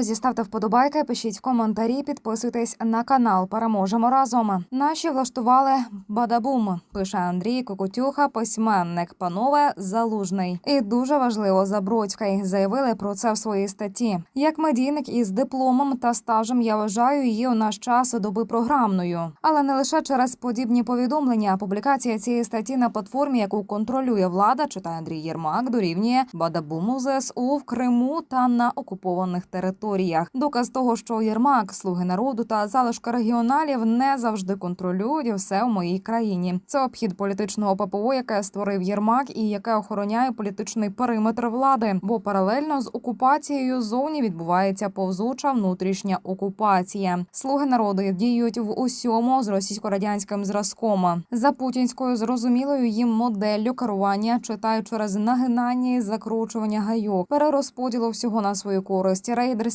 Друзі, ставте вподобайки, пишіть коментарі, підписуйтесь на канал. Переможемо разом. Наші влаштували бадабум. Пише Андрій Кокотюха, письменник, панове залужний. І дуже важливо Забродський заявили про це в своїй статті. Як медійник із дипломом та стажем, я вважаю її у наш час доби програмною, але не лише через подібні повідомлення. Публікація цієї статті на платформі, яку контролює влада, читає Андрій Єрмак, дорівнює бадабуму ЗСУ в Криму та на окупованих територіях. Доказ того, що Єрмак, слуги народу та залишка регіоналів не завжди контролюють все в моїй країні. Це обхід політичного ППО, яке створив Єрмак і яке охороняє політичний периметр влади. Бо паралельно з окупацією зовні відбувається повзуча внутрішня окупація. Слуги народу діють в усьому з російсько-радянським зразком за путінською зрозумілою їм моделлю керування читаю через нагинання і закручування гайок, перерозподілу всього на свою користь,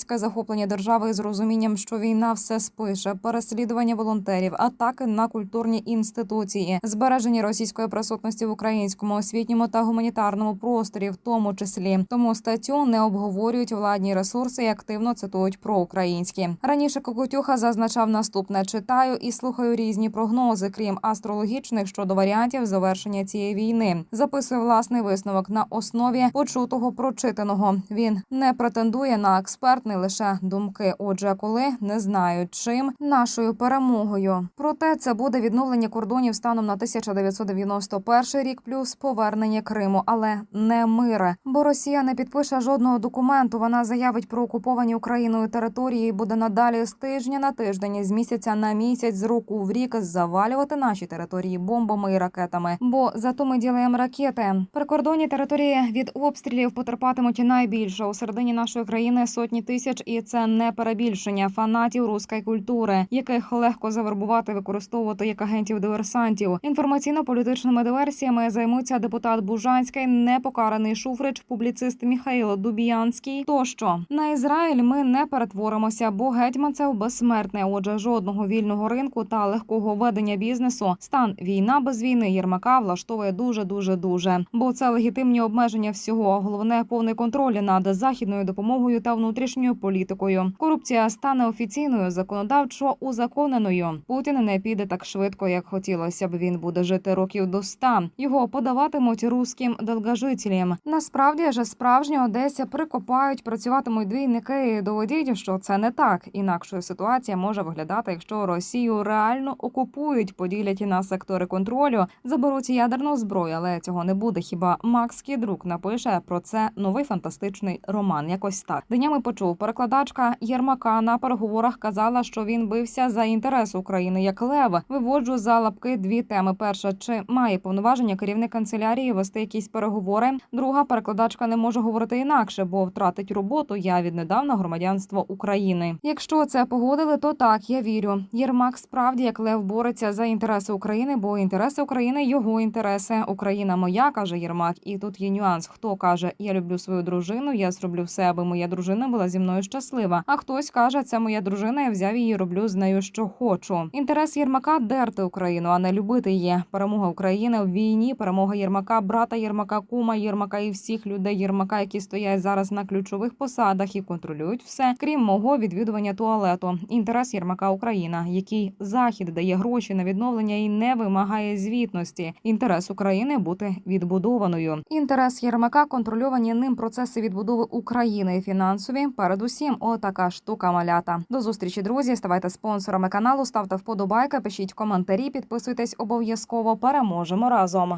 рейдерське захоплення держави з розумінням, що війна все спише, переслідування волонтерів, атаки на культурні інституції, збереження російської присутності в українському освітньому та гуманітарному просторі, в тому числі тому статтю не обговорюють владні ресурси і активно цитують про українські. Раніше Кокотюха зазначав наступне: читаю і слухаю різні прогнози, крім астрологічних щодо варіантів завершення цієї війни. Записує власний висновок на основі почутого прочитаного. Він не претендує на експертний лише думки. Отже, коли не знають чим нашою перемогою. Проте це буде відновлення кордонів станом на 1991 рік, плюс повернення Криму, але не мир. Бо Росія не підпише жодного документу. Вона заявить про окуповані Україною території і буде надалі з тижня на тиждень, з місяця на місяць, з року в рік завалювати наші території бомбами і ракетами. Бо зато ми ділаємо ракети. Прикордонні території від обстрілів потерпатимуть найбільше у середині нашої країни сотні тисяч, і це не перебільшення фанатів руської культури, яких легко завербувати, використовувати як агентів диверсантів. Інформаційно-політичними диверсіями займуться депутат Бужанський, непокараний Шуфрич, публіцист Міхаїл Дубіянський. Тощо на Ізраїль ми не перетворимося, бо гетьманцев безсмертне. Отже, жодного вільного ринку та легкого ведення бізнесу. Стан війна без війни Єрмака влаштовує дуже дуже дуже. Бо це легітимні обмеження всього. Головне повний контроль над західною допомогою та внутрішньою політикою. Корупція стане офіційною, законодавчо узаконеною. Путін не піде так швидко, як хотілося б. Він буде жити років до ста. Його подаватимуть руським долгожителям. Насправді ж справжні Одеся прикопають, працюватимуть двійники. і Доведіть, що це не так. Інакшою ситуація може виглядати, якщо Росію реально окупують, поділять на сектори контролю, заберуть ядерну зброю, але цього не буде. Хіба Макс Кідрук напише про це новий фантастичний роман? Якось так. Днями почув перекладачка Єрмака на переговорах. Казала, що він бився за інтерес України як лев. Виводжу за лапки дві теми. Перша чи має повноваження керівник канцелярії вести якісь переговори. Друга перекладачка не може говорити інакше, бо втратить роботу. Я віднедавна громадянство України. Якщо це погодили, то так я вірю. Єрмак справді як лев бореться за інтереси України, бо інтереси України його інтереси. Україна моя каже Єрмак. І тут є нюанс. Хто каже, я люблю свою дружину, я зроблю все, аби моя дружина була зі мною щаслива. А хтось каже, це моя дружина, я взяв її, роблю з нею, що хочу. Інтерес Єрмака дерти Україну, а не любити її. Перемога України в війні, перемога Єрмака, брата Єрмака, кума Єрмака і всіх людей Єрмака, які стоять зараз на ключових посадах і контролюють все, крім мого відвідування туалету. Інтерес Єрмака Україна, який захід дає гроші на відновлення і не вимагає звітності. Інтерес України бути відбудованою. Інтерес Єрмака контрольовані ним процеси відбудови України фінансові. Передусім, отака штука малята. До зустрічі, друзі. Ставайте спонсорами каналу, ставте вподобайки, пишіть коментарі, підписуйтесь обов'язково. Переможемо разом.